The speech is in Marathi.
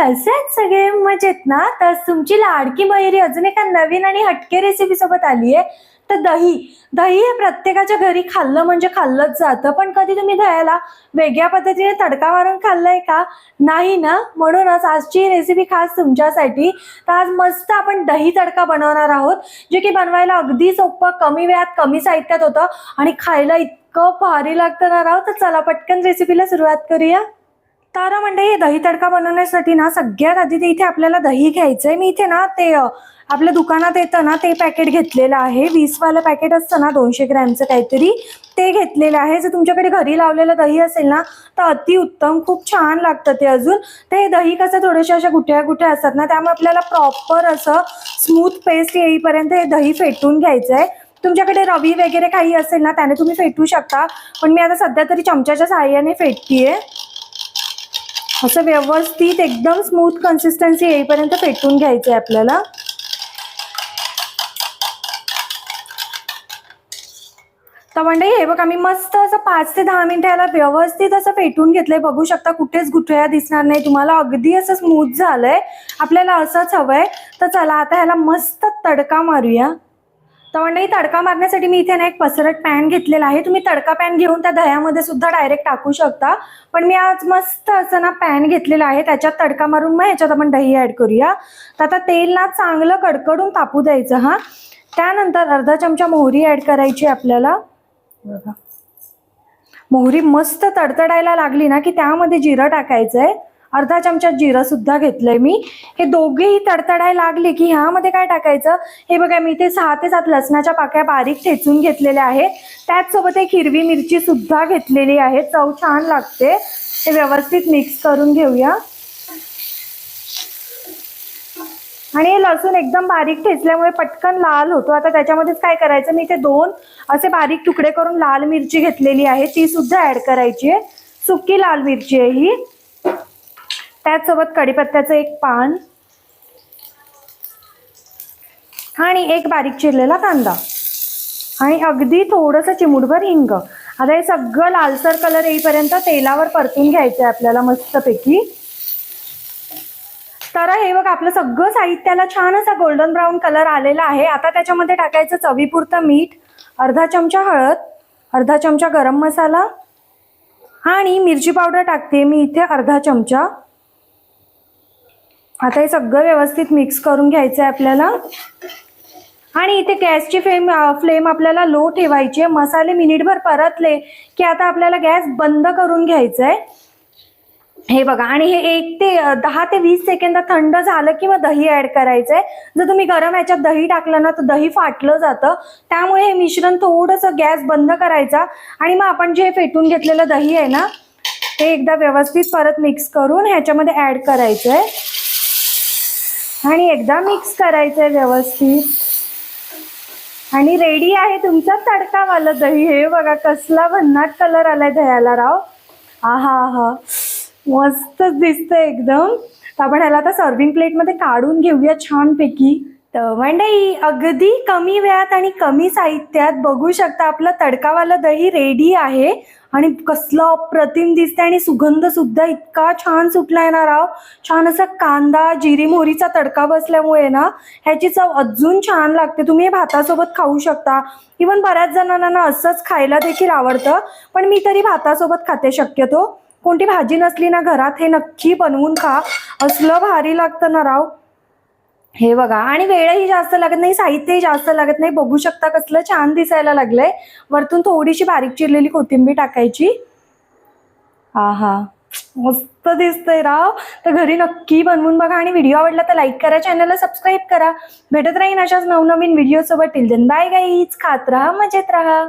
कसे आहेत सगळे मजेत ना? तर तुमची लाडकी मयुरी अजून एका नवीन आणि हटके रेसिपी सोबत आली आहे तर दही. दही हे प्रत्येकाच्या घरी खाल्लं म्हणजे खाल्लंच जातं. पण कधी तुम्ही दह्याला वेगळ्या पद्धतीने तडका मारून खाल्लंय का? नाही ना? म्हणूनच आजची रेसिपी खास तुमच्यासाठी. तर आज मस्त आपण दही तडका बनवणार आहोत जे की बनवायला अगदी सोपं कमी वेळात कमी साहित्यात होतं. आणि खायला इतकं भारी लागतं ना राव? तर चला पटकन रेसिपीला सुरुवात करूया. तर म्हणजे दही तडका बनवण्यासाठी ना सगळ्यात आधी ते इथे आपल्याला दही घ्यायचंय. मी इथे ना ते आपल्या दुकानात येतं ना ते पॅकेट घेतलेलं आहे. वीसवालं पॅकेट असतं ना दोनशे ग्रॅमचं काहीतरी ते घेतलेलं आहे. जर तुमच्याकडे घरी लावलेलं दही असेल ना तर अतिउत्तम खूप छान लागतं ते अजून. ते दही कसं थोड्याशा अशा गुठ्या गुठ्या असतात ना त्यामुळे आपल्याला प्रॉपर असं स्मूथ पेस्ट येईपर्यंत हे दही फेटून घ्यायचं आहे तुमच्याकडे रवी वगैरे काही असेल ना त्याने तुम्ही फेटू शकता. पण मी आता सध्या तरी चमच्याच्या सहाय्याने फेटतीये. असं व्यवस्थित एकदम स्मूथ कन्सिस्टन्सी येईपर्यंत पेटून घ्यायचं आहे आपल्याला. तर म्हणजे हे बघा मी मस्त असं पाच ते दहा मिनिटं याला व्यवस्थित असं पेटून घेतलंय. बघू शकता कुठेच गुठळ्या दिसणार नाही. तुम्हाला अगदी असं स्मूथ झालंय. आपल्याला असंच हवंय. तर चला आता ह्याला मस्त तडका मारूया. तर म्हणजे तडका मारण्यासाठी मी इथे ना एक पसरट पॅन घेतलेला आहे. तुम्ही तडका पॅन घेऊन त्या दह्यामध्ये सुद्धा डायरेक्ट टाकू शकता. पण मी आज मस्त असं ना पॅन घेतलेला आहे. त्याच्यात तडका मारून मग ह्याच्यात आपण दही ऍड करूया. तर आता तेल ना चांगलं कडकडून तापू द्यायचं हा. त्यानंतर अर्धा चमचा मोहरी ऍड करायची आपल्याला. बघा. मोहरी मस्त तडतडायला लागली ना की त्यामध्ये जिरं टाकायचं आहे अर्धा चमचा जिरं सुद्धा घेतलंय मी. हे दोघेही तडतडाय लागले की ह्यामध्ये काय टाकायचं? हे बघा मी ते सहा ते सात लसणाच्या पाक्या बारीक ठेचून घेतलेल्या आहेत. त्याचसोबत एक हिरवी मिरची सुद्धा घेतलेली आहे. चव छान लागते. हे व्यवस्थित मिक्स करून घेऊया. आणि हे लसूण एकदम बारीक ठेचल्यामुळे पटकन लाल होतो. आता त्याच्यामध्येच काय करायचं? मी इथे दोन असे बारीक तुकडे करून लाल मिरची घेतलेली आहे. ती सुद्धा ऍड करायची आहे. सुकी लाल मिरची आहे ही. त्याचसोबत कढीपत्त्याचं एक पान. आणि एक बारीक चिरलेला कांदा. आणि अगदी थोडंसं चिमुटभर हिंग. आता हे सगळं लालसर कलर येईपर्यंत तेलावर परतून घ्यायचं आहे आपल्याला मस्तपैकी. तर हे बघ आपलं सगळं साहित्याला छान असा गोल्डन ब्राऊन कलर आलेला आहे. आता त्याच्यामध्ये टाकायचं चवीपुरतं मीठ अर्धा चमचा हळद अर्धा चमचा गरम मसाला. आणि मिरची पावडर टाकते मी इथे अर्धा चमचा. आता हे सगळं व्यवस्थित मिक्स करून घ्यायचं आहे आपल्याला. आणि इथे गॅसची फ्लेम फ्लेम आपल्याला लो ठेवायची आहे. मसाले मिनिटभर परतले की आता आपल्याला गॅस बंद करून घ्यायचा आहे हे बघा आणि हे एक ते दहा ते वीस सेकंद थंड झालं की मग दही ऍड आहे जर तुम्ही गरम ह्याच्यात दही टाकलं ना तर दही फाटलं जातं. त्यामुळे हे मिश्रण थोडंसं गॅस बंद करायचा. आणि मग आपण जे फेटून घेतलेलं दही आहे ना ते एकदा व्यवस्थित परत मिक्स करून ह्याच्यामध्ये ऍड आहे आणि एकदा मिक्स करायचंय व्यवस्थित. आणि रेडी आहे तुमचा तडकावालं दही. हे बघा कसला भन्नाट कलर आलाय दह्याला राव. आहा आहा. मस्तच दिसतंय एकदम. तर आपण ह्याला आता सर्विंग प्लेटमध्ये काढून घेऊया छानपैकी. तर मंडई अगदी कमी वेळात आणि कमी साहित्यात बघू शकता आपलं तडकावालं दही रेडी आहे. आणि कसलं अप्रतिम दिसतंय आणि सुगंध सुद्धा इतका छान सुटलाय ना राव. छान असा कांदा जिरी मोहरीचा तडका बसल्यामुळे ना ह्याची चव अजून छान लागते. तुम्ही हे भातासोबत खाऊ शकता. इवन बऱ्याच जणांना ना असंच खायला देखील आवडतं. पण मी तरी भातासोबत खाते शक्यतो. कोणती भाजी नसली ना घरात हे नक्की बनवून खा. असलं भारी लागतं ना राव. हे बघा आणि वेळही जास्त लागत नाही साहित्यही जास्त लागत नाही. बघू शकता कसलं छान दिसायला लागलंय. वरतून थोडीशी बारीक चिरलेली कोथिंबीर टाकायची. हा हा मस्त दिसतंय राव. तर घरी नक्की बनवून बघा आणि व्हिडिओ आवडला तर लाईक करा चॅनलला सबस्क्राईब करा. भेटत राहीन अशाच नवनवीन व्हिडिओ सोबत टिल देन बाय गाईच खात राहा मजेत राहा.